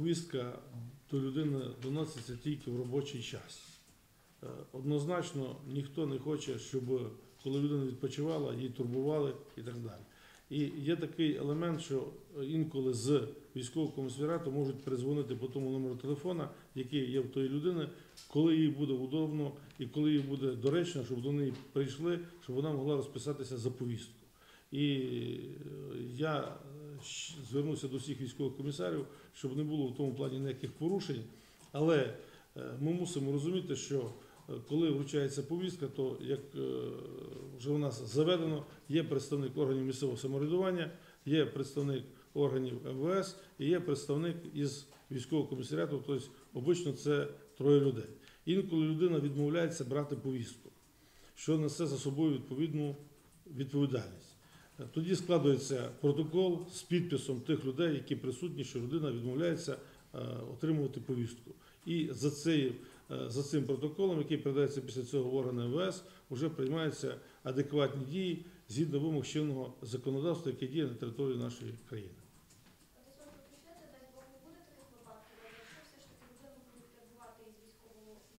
повістка до людини доноситься тільки в робочий час. Е, Однозначно ніхто не хоче, щоб коли людина відпочивала, її турбували і так далі. І є такий елемент, що інколи з військового комісаріату можуть перезвонити по тому номеру телефона, який є в тої людини, коли їй буде удобно і коли їй буде доречно, щоб до неї прийшли, щоб вона могла розписатися за повістку. І е, я звернуся до всіх військових комісарів, щоб не було в тому плані ніяких порушень. Але е, ми мусимо розуміти, що е, коли вручається повістка, то як е, вже у нас заведено, є представник органів місцевого самоврядування, є представник органів МВС і є представник із військового комісаріату, тобто обично це троє людей. Інколи людина відмовляється брати повістку, що несе за собою відповідну відповідальність. Тоді складується протокол з підписом тих людей, які присутні, що людина відмовляється е, отримувати повістку. І за, цей, е, за цим протоколом, який передається після цього в органи МВС, вже приймаються адекватні дії згідно вимог чинного законодавства, яке діє на території нашої країни.